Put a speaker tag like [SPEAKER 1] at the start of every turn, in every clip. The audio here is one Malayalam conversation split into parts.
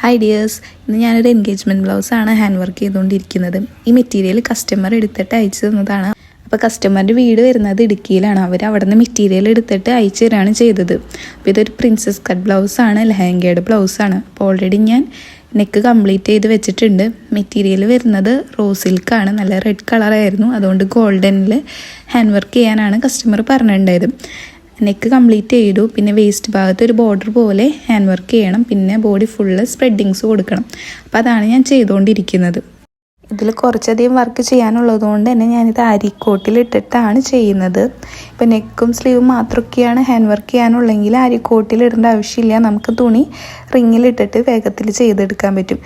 [SPEAKER 1] ഹായ് ഡിയേഴ്സ് ഇന്ന് ഞാനൊരു എൻഗേജ്മെന്റ് ബ്ലൗസാണ് ഹാൻഡ് വർക്ക് ചെയ്തുകൊണ്ടിരിക്കുന്നത്. ഈ മെറ്റീരിയൽ കസ്റ്റമർ എടുത്തിട്ട് അയച്ചു തന്നതാണ്. അപ്പോൾ കസ്റ്റമറിന്റെ വീട് വരുന്നത് ഇടുക്കിയിലാണ്. അവർ അവിടെ നിന്ന് മെറ്റീരിയൽ എടുത്തിട്ട് അയച്ചു തരാണ് ചെയ്തത്. അപ്പോൾ ഇതൊരു പ്രിൻസസ് കട്ട് ബ്ലൗസാണ് ലെഹങ്കയുടെ ബ്ലൗസാണ് അപ്പോൾ ഓൾറെഡി ഞാൻ നെക്ക് കംപ്ലീറ്റ് ചെയ്ത് വെച്ചിട്ടുണ്ട്. മെറ്റീരിയൽ വരുന്നത് റോസ് സിൽക്കാണ് നല്ല റെഡ് കളറായിരുന്നു അതുകൊണ്ട് ഗോൾഡനിൽ ഹാൻഡ് വർക്ക് ചെയ്യാനാണ് കസ്റ്റമർ പറഞ്ഞിട്ടുണ്ടായത്. നെക്ക് കംപ്ലീറ്റ് ചെയ്തു. പിന്നെ വേസ്റ്റ് ഭാഗത്ത് ഒരു ബോർഡർ പോലെ ഹാൻഡ് വർക്ക് ചെയ്യണം. പിന്നെ ബോഡി ഫുള്ള് സ്പ്രെഡിങ്സ് കൊടുക്കണം. അപ്പോൾ അതാണ് ഞാൻ ചെയ്തുകൊണ്ടിരിക്കുന്നത്. ഇതിൽ കുറച്ചധികം വർക്ക് ചെയ്യാനുള്ളത് കൊണ്ട് തന്നെ ഞാനിത് അരിക്കോട്ടിലിട്ടിട്ടാണ് ചെയ്യുന്നത്. ഇപ്പം നെക്കും സ്ലീവും മാത്രമൊക്കെയാണ് ഹാൻഡ് വർക്ക് ചെയ്യാനുള്ളെങ്കിൽ അരിക്കോട്ടിലിടേണ്ട ആവശ്യമില്ല. നമുക്ക് തുണി റിങ്ങിലിട്ടിട്ട് വേഗത്തിൽ ചെയ്തെടുക്കാൻ പറ്റും.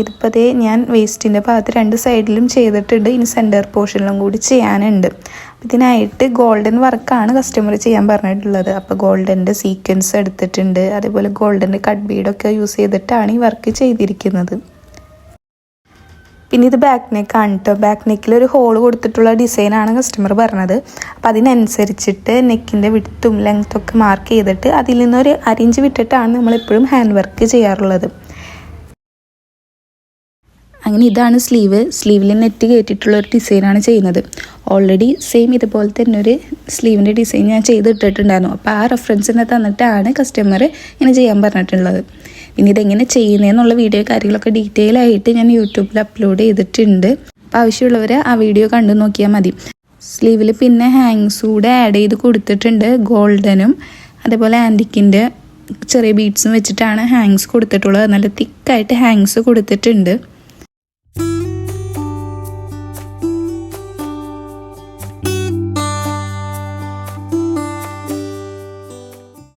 [SPEAKER 1] ഇതിപ്പോൾ അതേ ഞാൻ വേസ്റ്റിന്റെ ഭാഗത്ത് രണ്ട് സൈഡിലും ചെയ്തിട്ടുണ്ട്. ഇനി സെന്റർ പോർഷനിലും കൂടി ചെയ്യാനുണ്ട്. ഇതിനായിട്ട് ഗോൾഡൻ വർക്കാണ് കസ്റ്റമർ ചെയ്യാൻ പറഞ്ഞിട്ടുള്ളത്. അപ്പോൾ ഗോൾഡന്റെ സീക്വൻസ് എടുത്തിട്ടുണ്ട്. അതേപോലെ ഗോൾഡന്റെ കട്ട് ബീഡൊക്കെ യൂസ് ചെയ്തിട്ടാണ് ഈ വർക്ക് ചെയ്തിരിക്കുന്നത്. പിന്നെ ഇത് ബാക്ക് നെക്കാണ് കേട്ടോ ബാക്ക് നെക്കിൽ ഒരു ഹോൾ കൊടുത്തിട്ടുള്ള ഡിസൈനാണ് കസ്റ്റമർ പറഞ്ഞത്. അപ്പോൾ അതിനനുസരിച്ചിട്ട് നെക്കിന്റെ വിട്ടും ലെങ്ത്തും ഒക്കെ മാർക്ക് ചെയ്തിട്ട് അതിൽ നിന്നൊരു അരിഞ്ച് വിട്ടിട്ടാണ് നമ്മളെപ്പോഴും ഹാൻഡ് വർക്ക് ചെയ്യാറുള്ളത്. അങ്ങനെ ഇതാണ് സ്ലീവ് സ്ലീവിൽ നെറ്റ് കയറ്റിയിട്ടുള്ള ഒരു ഡിസൈനാണ് ചെയ്യുന്നത്. ഓൾറെഡി സെയിം ഇതുപോലെ തന്നെ ഒരു സ്ലീവിന്റെ ഡിസൈൻ ഞാൻ ചെയ്തിട്ടിട്ടുണ്ടായിരുന്നു. അപ്പോൾ ആ റെഫറൻസിനെ തന്നിട്ടാണ് കസ്റ്റമർ ഇങ്ങനെ ചെയ്യാൻ പറഞ്ഞിട്ടുള്ളത്. പിന്നെ ഇതെങ്ങനെ ചെയ്യുന്നതെന്നുള്ള വീഡിയോ കാര്യങ്ങളൊക്കെ ഡീറ്റെയിൽ ആയിട്ട് ഞാൻ യൂട്യൂബിൽ അപ്ലോഡ് ചെയ്തിട്ടുണ്ട്. അപ്പോൾ ആവശ്യമുള്ളവർ ആ വീഡിയോ കണ്ടു നോക്കിയാൽ മതി. സ്ലീവിൽ പിന്നെ ഹാങ്സ് കൂടെ ആഡ് ചെയ്ത് കൊടുത്തിട്ടുണ്ട് ഗോൾഡനും അതേപോലെ ആന്റിക്കിന്റെ ചെറിയ ബീഡ്സും വെച്ചിട്ടാണ് ഹാങ്സ് കൊടുത്തിട്ടുള്ളത്. നല്ല തിക്കായിട്ട് ഹാങ്സ് കൊടുത്തിട്ടുണ്ട്.